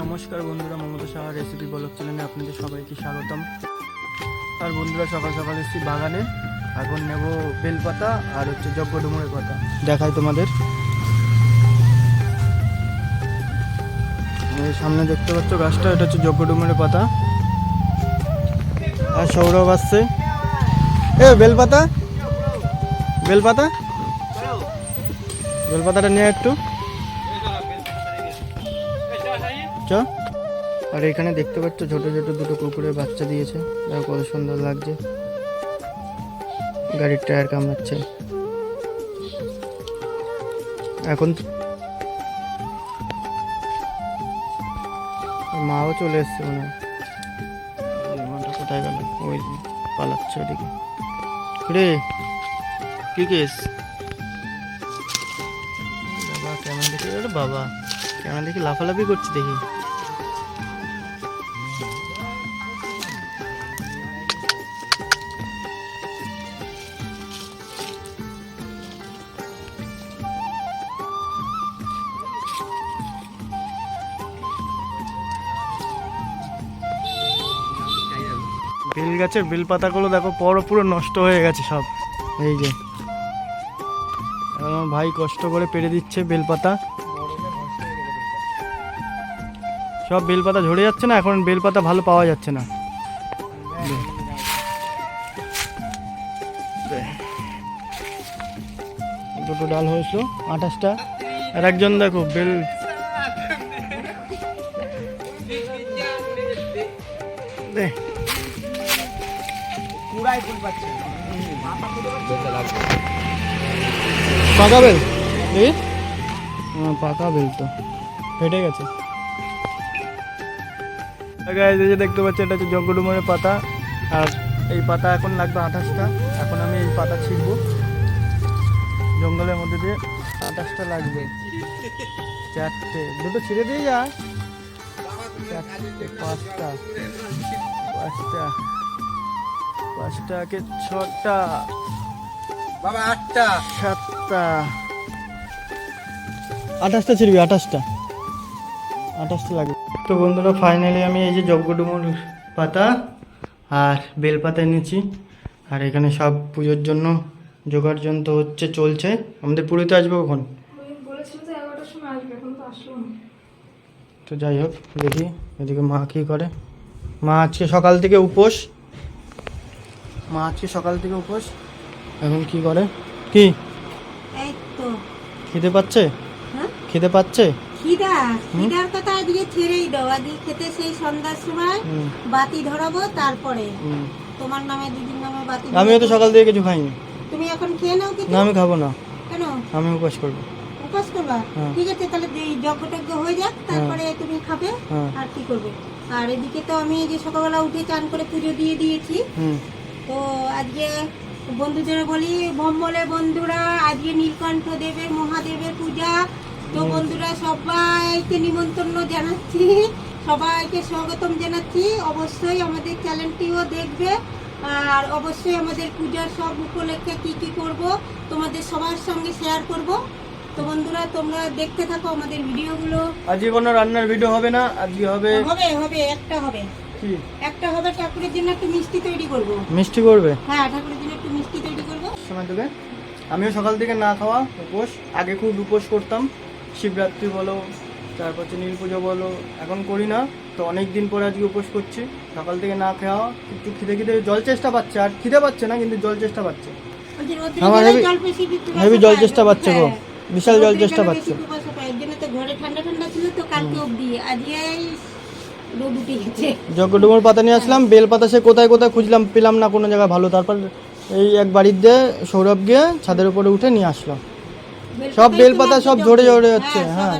নমস্কার বন্ধুরা Mamata Saha recipe blog চ্যানেলে আপনাদের সবাইকে স্বাগতম। আর বন্ধুরা সকাল সকাল এসেছি বাগানে। এখন নেব বেলপাতা আর হচ্ছে যজ্ঞ ডুমুরের পাতা। দেখাই তোমাদের। সামনে দেখতে পাচ্ছ গাছটা, এটা হচ্ছে যজ্ঞ ডুমুরের পাতা। আর সৌরভ আসছে। এ, বেলপাতা? বেলপাতা? বেলপাতাটা নিয়ে একটু। চ। আর এখানে দেখতে পাচ্ছ ছোট ছোট দুটো কুকুরের বাচ্চা দিয়েছে। দেখো কত সুন্দর লাগছে। গাড়ির টায়ার কামড়াচ্ছে। এখন মাও চলে এসছে মনে হয়। কোথায় গেল? ওই পালাচ্ছে ওদিকে রে কি কেস? বাবা, কেমন দেখি? বাবা, কেমন দেখি? লাফালাফি করছি দেখি। বেল গাছের বেল পাতাগুলো দেখো পর পুরো নষ্ট হয়ে গেছে সব। এই যে। আমার ভাই কষ্ট করে পেরে দিচ্ছে বেলপাতা সব বেলপাতা ঝরে যাচ্ছে না, এখন বেলপাতা ভালো পাওয়া যাচ্ছে না। দুটো ডাল হয়েছিল আঠাশটা। আর একজন দেখো বেল পাকা বেল দেখি পাকা বেল তো। ফেটে গেছে। এই যে দেখতে পাচ্ছি এটা হচ্ছে জঙ্গডুমরের পাতা। আর এই পাতা এখন লাগবে আঠাশটা। এখন আমি এই পাতা ছিঁড়বো। জঙ্গলের মধ্যে দিয়ে আঠাশটা লাগবে। চারটে। দুটো ছিঁড়ে দিয়ে যা। চারটে পাঁচটা। পাঁচটা। পাঁচটাকে ছটা। বাবা আটটা। সাতটা। আঠাশটা ছিড়বি আঠাশটা। আঠাশটা লাগবে। তো বন্ধুরা ফাইনালি আমি এই যে যজ্ঞডুমুর পাতা আর বেল পাতা এনেছি। আর এখানে সব পুজোর জন্য জোগাড় যন্ত্র হচ্ছে চলছে। আমাদের পুরীতে আসবে কখন? তো যাই হোক দেখি এদিকে মা কী করে। মা আজকে সকাল থেকে উপোস। মা আজকে সকাল থেকে উপোস। এখন কি করে? কি? এই তো। খিদে পাচ্ছে? হ্যাঁ? খিদে পাচ্ছে? খিদা? খিদার কথা আজকে ছেড়েই দাও। আজকে খেতে সেই সন্ধ্যার সময় বাতি ধরাবো তারপরে তোমার নামে দিদির নামে বাতি আমিও তো সকাল থেকে কিছু খাইনি। তুমি এখন খেয়ে নাও কিছু? না আমি খাব না। কেন? আমি উপোস করব। উপোস করবা? হ্যাঁ। ঠিক আছে তাহলে যজ্ঞ টজ্ঞ হয়ে যাক তারপরে তুমি খাবে হ্যাঁ। আর কি করবে? আর এদিকে তো আমি এই যে সকালবেলা উঠে চান করে পুজো দিয়ে দিয়েছি। তো আজকে বন্ধুদের বলি ভম্বলে বন্ধুরা আজকে নীলকণ্ঠ দেবের মহাদেবের পূজা। তো বন্ধুরা সবাইকে নিমন্ত্রণ জানাচ্ছি সবাইকে স্বাগতম জানাচ্ছি। অবশ্যই আমাদের চ্যানেলটিও দেখবে আর অবশ্যই আমাদের পূজার সব উপলক্ষে কি কি করব তোমাদের সবার সঙ্গে শেয়ার করব। তো বন্ধুরা তোমরা দেখতে থাকো আমাদের ভিডিওগুলো। আজকে কোনো রান্নার ভিডিও হবে না আজকে হবে হবে হবে একটা হবে। একটা হবে ঠাকুরের জন্য একটু মিষ্টি তৈরি করব। মিষ্টি করবে? হ্যাঁ ঠাকুরের জন্য একটু মিষ্টি তৈরি করব। সময় আমিও সকাল থেকে না খাওয়া উপোস। আগে খুব উপোস করতাম। শিবরাত্রি বলো তারপর হচ্ছে নীল পুজো বলো এখন করি না। তো অনেক দিন পরে আজকে উপোস করছি। সকাল থেকে না খাওয়া একটু খিদে খিদে জল চেষ্টা পাচ্ছে। আর খিদে পাচ্ছে না কিন্তু জল চেষ্টা পাচ্ছে। আমার হেবি- জল চেষ্টা পাচ্ছে গো। হ্যাঁ। বিশাল জল চেষ্টা পাচ্ছে। ঘরে ঠান্ডা ঠান্ডা ছিল তো কালকে অবধি। আজকে জগডুমোর পাতা নিয়ে আসলাম বেল পাতা সে কোথায় কোথায় খুঁজলাম পেলাম না কোনো জায়গায় ভালো। তারপর এই এক বাড়ির দিয়ে সৌরভ গিয়ে ছাদের উপরে উঠে নিয়ে আসলাম সব বেলপাতা তোমার সব ঝরে হচ্ছে। ঝরে যাচ্ছে হ্যাঁ।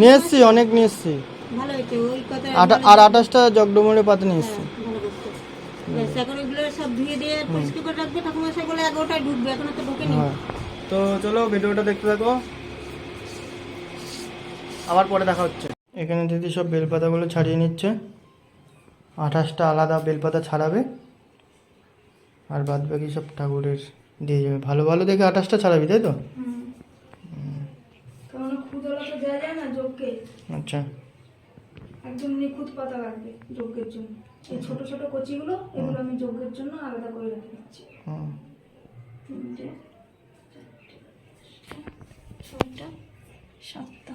নিয়ে এসছি অনেক নিয়ে এসছি। আর আঠাশটা জগডুমোরের পাতা নিয়ে এসছি। হ্যাঁ, ভালো করছ। বেশ, এখন ওইগুলো সব ধুয়ে দিয়ে পরিষ্কার করে রাখবে ঠাকুমশাই বলে এগারোটায় ঢুকবে এখনও তো হ্যাঁ। তো চলো ভিডিওটা দেখতে থাকো। আবার পরে দেখা হচ্ছে। এখানে দিদি সব বেলপাতাগুলো ছাড়িয়ে নিচ্ছে। আঠাশটা আলাদা বেলপাতা ছাড়াবে। আর বাদ বাকি সব ঠাকুরের দিয়ে যাবে। ভালো ভালো দেখে আঠাশটা ছাড়াবি তাই তো? আচ্ছা। একদম নিখুঁত পাতা লাগবে যজ্ঞের জন্য। এই ছোট ছোট কচিগুলো এগুলো আমি যজ্ঞের জন্য আলাদা করে রেখে দিচ্ছি। হুম। তিনটে চারটে, ছয়টা সাতটা।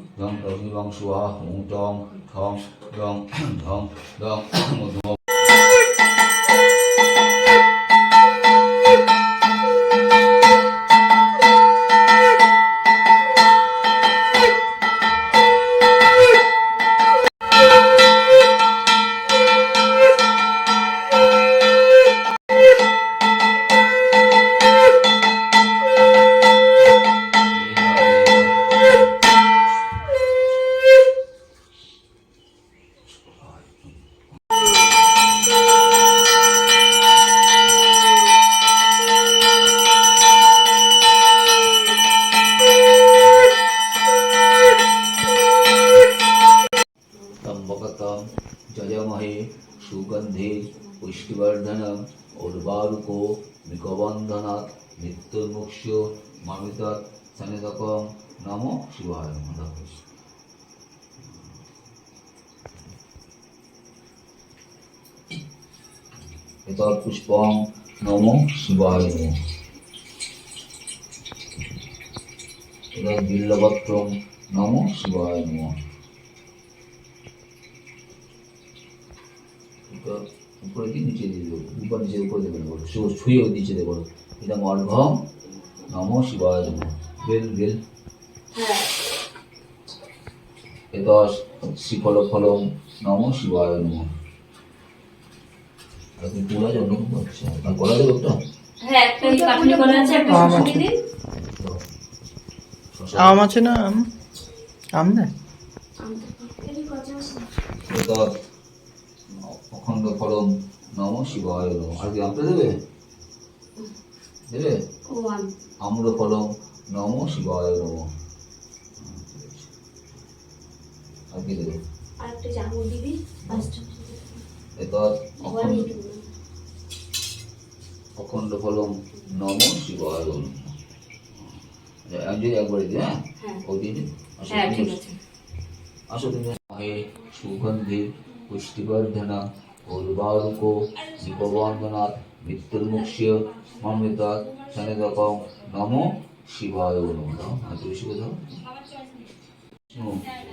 ดองเอิมีวังสัวหงจองทองดองทองดองหมดหัว কো মিকবন্ধনাথ মৃত্যুর্মুক্ষ মামিতৎ সনিদকং নম শিবায় মাধবস এতর পুষ্পং নম শিবায় এতর বিল্লপত্রম নম শিবায় নমঃ উপরে কি নিচে দিয়ে দেবো। উপর নিচে উপরে দেবেন বলো। শু ছুঁয়ে নিচে দেবো এটা অর্ঘম নম শিবায় নম। বেল বেল। এটা শ্রীফল ফলম নম শিবায় নম। আপনি জন্য আচ্ছা করা দেবো একটা? হ্যাঁ একটা আছে একটা আম আছে। দিন। আম আছে না আম? আম দেয় এটা অখণ্ড ফলম নম শিবায় নম। আর কি আমটা দেবে? দেবে? আম্র ফলম নম শিবায় নম। আর কি দেবে? ওয়ান অখণ্ড ফলম নম শিবায় নম। একবারে দিই হ্যাঁ? হ্যাঁ। আসো হ্যাঁ তুমি ঠিক বসো। আছে আসো তুমি হে সুগন্ধি পুষ্টিবর্ধনা উর্বারুকো দীপবন্দনাথ মৃত্যুর্মুক্ষ্য মমৃতাৎ সনিদকম নম শিবায় নম হাত বেশি কথা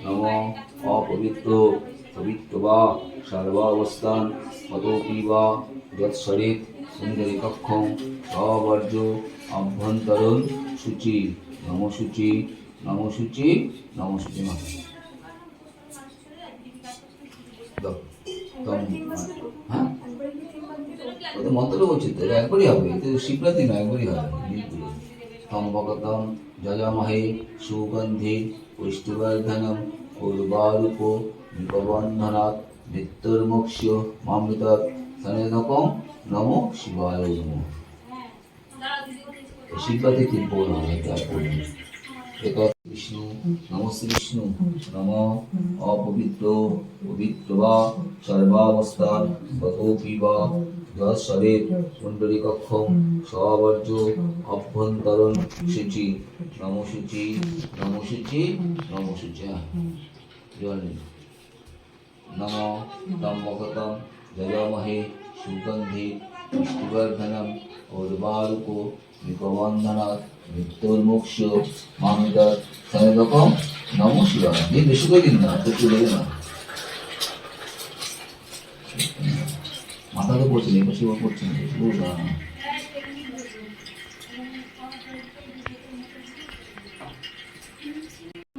নম অপবিত্র পবিত্র বা সর্বাবস্থান মতোপি বা যৎসরিত সুন্দরী কক্ষম সবর্জ অভ্যন্তরণ সূচি নম সূচি নম সূচি নম সূচি নম দাও। দাও। হ্যাঁ ওটা মন্ত্র বলছি তো এটা একবারই হবে এটা শিবরাত্রি না একবারই হবে তম ভগতম যজামহে সুগন্ধি পুষ্টিবর্ধনম উর্বারুপ নিপবন্ধনাৎ মৃত্যুর্মোক্ষ মামৃতাৎ সনেদকম নম শিবায় নম শিবরাত্রি তিন পৌর হবে তারপরে একথ বিষ্ণু নমস্তে বিষ্ণু নম অপবিত্র পবিত্র বা সর্বাবস্থান গতোপি বা যৎসরের কুণ্ডলী কক্ষম সবর্জ অভ্যন্তরণ সূচি নম সূচি নম সূচি নম সূচি হ্যাঁ জল নিন। নম তম্বকতম জয়মহে সুগন্ধি পুষ্টিবর্ধনম উর্বারুকো নিপবন্ধনাৎ মৃত্যুর্মোক্ষ মামিদার সনেরকম নম শিবায়। দিন বেশি করে দিন না একটু দেবে না। মাথাতে পড়ছে না এবার পড়ছে না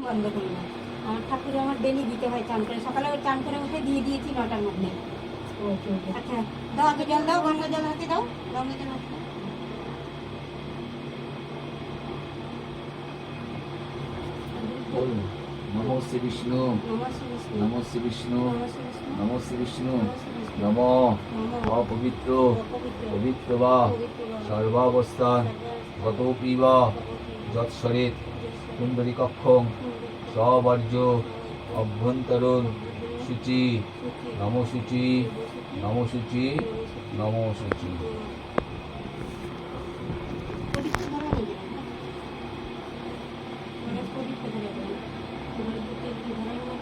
বন্ধ করলাম। আমার ঠাকুর আমার ডেলি দিতে হয় চান করে। সকালে ওই চান করে উঠে দিয়ে দিয়েছি নটার মধ্যে। আচ্ছা দাও আগে জল দাও গঙ্গা জল হাতে দাও। গঙ্গা জল হাতে দাও। বলুন নমো শ্রী বিষ্ণু নমো শ্রী বিষ্ণু নমো শ্রী বিষ্ণু নম অপবিত্র পবিত্র বা সর্বাবস্থান গতোপি বা যৎসরিত সুন্দরী কক্ষং সবর্জ্য অভ্যন্তরণ সূচি নম সূচি নম সূচি নম সূচি পবিত্র ধরা নেই মানে পবিত্র ধরে দেবে এবারে দুটো একটু ধরাই না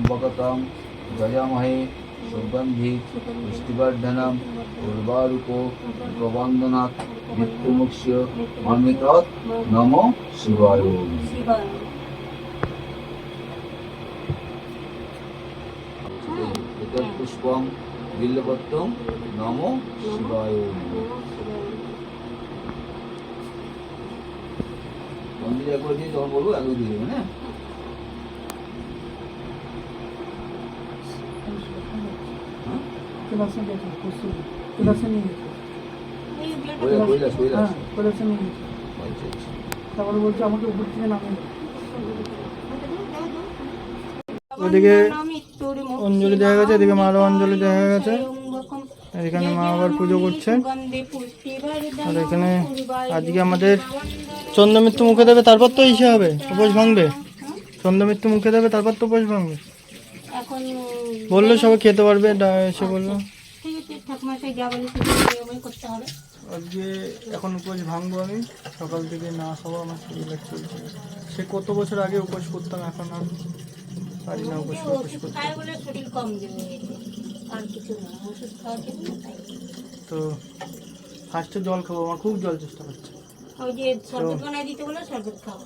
ত্রম্বকতম যজামহে সুগন্ধি পুষ্টিবর্ধনম উর্বারুক প্রবন্দনাথ মৃত্যুমুক্ষ মন্মিত নম এতৎ পুষ্পম বিল্লপত্রম নম শিবায় মন্দির দিয়ে যখন বলব একবার দিয়ে হ্যাঁ এই ব্লাড কৈলাস কৈলাস কৈলাস তারপরে বলছে আমাকে উপর থেকে নামে দাও ওদিকে অঞ্জলি দেওয়া গেছে, এদিকে মারও অঞ্জলি দেওয়া গেছে। আর এখানে মা আবার পুজো করছে আর এখানে আজকে আমাদের চন্দ্রমিত্র মুখে দেবে তারপর তো ইসে হবে উপোস ভাঙবে চন্দ্রমিত্র মুখে দেবে তারপর তো উপোস ভাঙবে এখন বলল সবাই খেতে পারবে এসে বলল। ঠিক আছে ঠাকুমা সেই যা বলে করতে হবে। আজকে এখন উপোস ভাঙবো আমি সকাল থেকে না খাওয়া আমার শরীর চলছে সে কত বছর আগে উপোস করতাম এখন আর পারি না উপোস উপোস করতে। শরীর কম হয়েছে আর কিছু না ওষুধ খাওয়ার জন্য তো ফার্স্টে জল খাব আমার খুব জল চেষ্টা করছে। ওই যে শরবত বানায় দিতে বলে শরবত খাব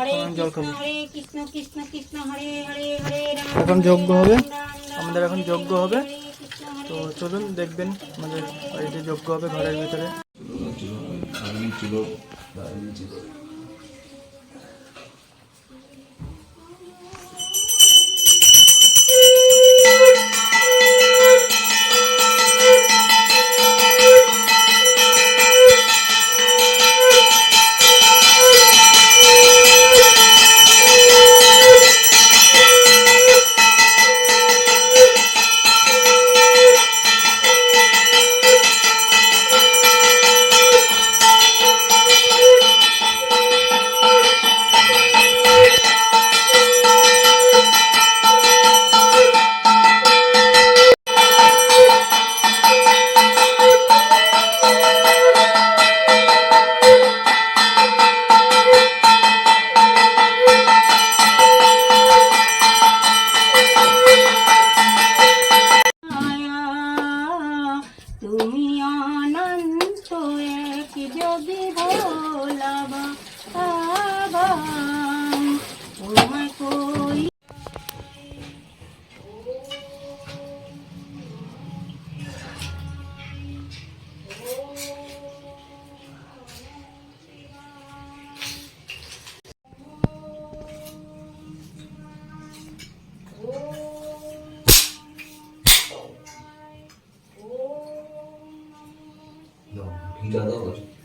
হরে কৃষ্ণ হরে কৃষ্ণ কৃষ্ণ কৃষ্ণ হরে হরে হরে এখন যজ্ঞ হবে। আমাদের এখন যজ্ঞ হবে। তো চলুন দেখবেন আমাদের বাড়িতে যজ্ঞ হবে ঘরের ভিতরে। 야, 굉장하다.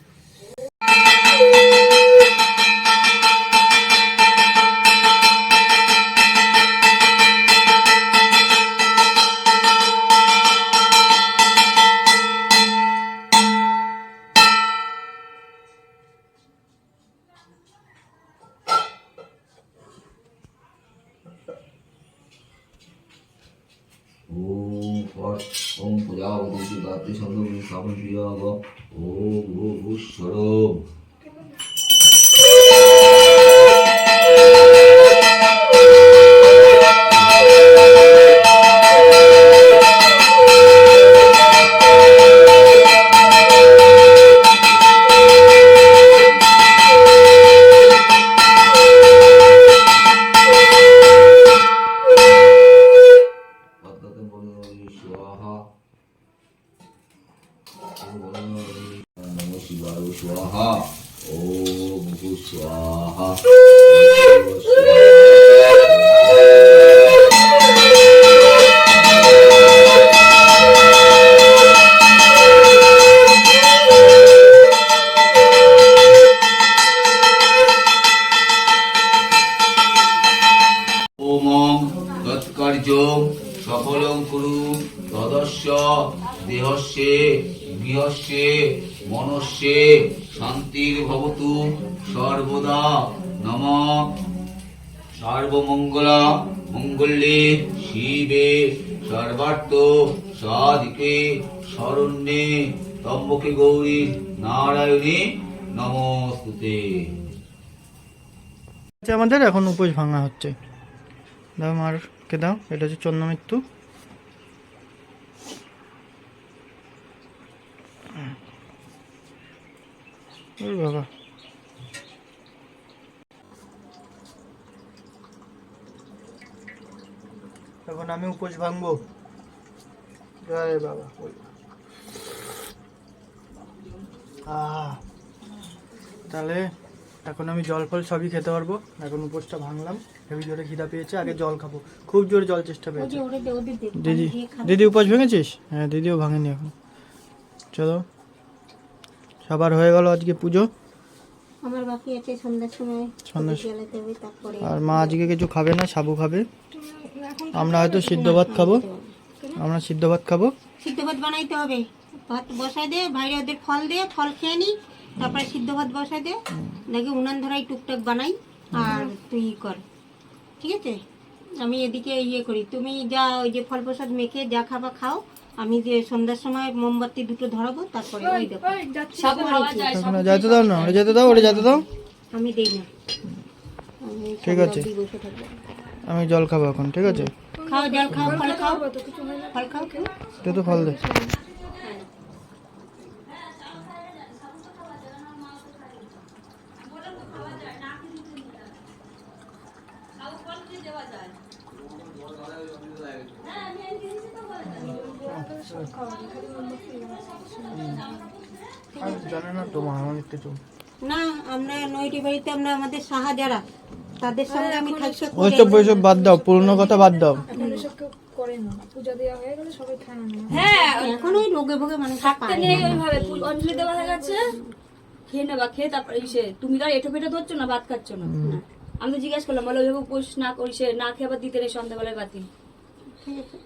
সর্বার্থ সাধিকে শরণ্যে তম্বকে গৌরী নারায়ণী নমস্তুতে আমাদের এখন উপোস ভাঙা হচ্ছে। দাও মারকে দাও, এটা হচ্ছে চন্দ্রমৃত্যু ওরে বাবা। এখন আমি উপোস ভাঙবো। জয় বাবা তাহলে এখন আমি জল ফল সবই খেতে পারব। এখন উপোসটা ভাঙলাম হেভি জোরে খিদা পেয়েছে আগে জল খাব। খুব জোরে জল চেষ্টা পেয়েছে। দিদি দিদি উপোস ভেঙেছিস? হ্যাঁ দিদিও ভাঙেনি এখন। চলো সবার হয়ে গেল আজকে পুজো। আমার বাকি আছে সন্ধ্যার সময় আর মা আজকে কিছু খাবে না সাবু খাবে। আমরা হয়তো সিদ্ধ ভাত খাব। আমরা সিদ্ধ ভাত খাব। সিদ্ধ ভাত বানাইতে হবে। ভাত বসাই দে বাইরে ওদের ফল দে ফল খেয়ে নি তারপরে সিদ্ধ ভাত বসাই দে। নাকি উনান ধরাই টুকটাক বানাই আর তুই কর। ঠিক আছে? আমি এদিকে ইয়ে করি। তুমি যা ওই যে ফল প্রসাদ মেখে যা খাবা খাও। আমি যে সন্ধ্যার সময় মোমবাতি দুটো ধরাবো তারপরে ওই দেখো। সব খাওয়া যায় এখন যেতে দাও না ওটা যেতে দাও ওটা যেতে দাও। আমি দেই না। ঠিক আছে। আমি জল খাব এখন ঠিক আছে? খাও জল খাও ফল খাও। ফল খাও দে তো ফল দে। জানে না না আমরা নইটি বাড়িতে আমরা আমাদের সাহা যারা তাদের সঙ্গে আমি থাকতে ওইসব ওইসব বাদ দাও পুরনো কথা বাদ দাও। হ্যাঁ এখন ওই রোগে ভোগে মানুষ থাকতে নেই ওইভাবে। অঞ্জলি দেওয়া হয়ে গেছে। খেয়ে নেবা খেয়ে তারপরে ইসে তুমি তো এটো পেটো ধরছো না ভাত খাচ্ছ না? আমি তো জিজ্ঞাসা করলাম বলে ওইভাবে উপোস না করিস না খেয়ে আবার দিতে নেই সন্ধ্যাবেলায় বাতি? ঠিক আছে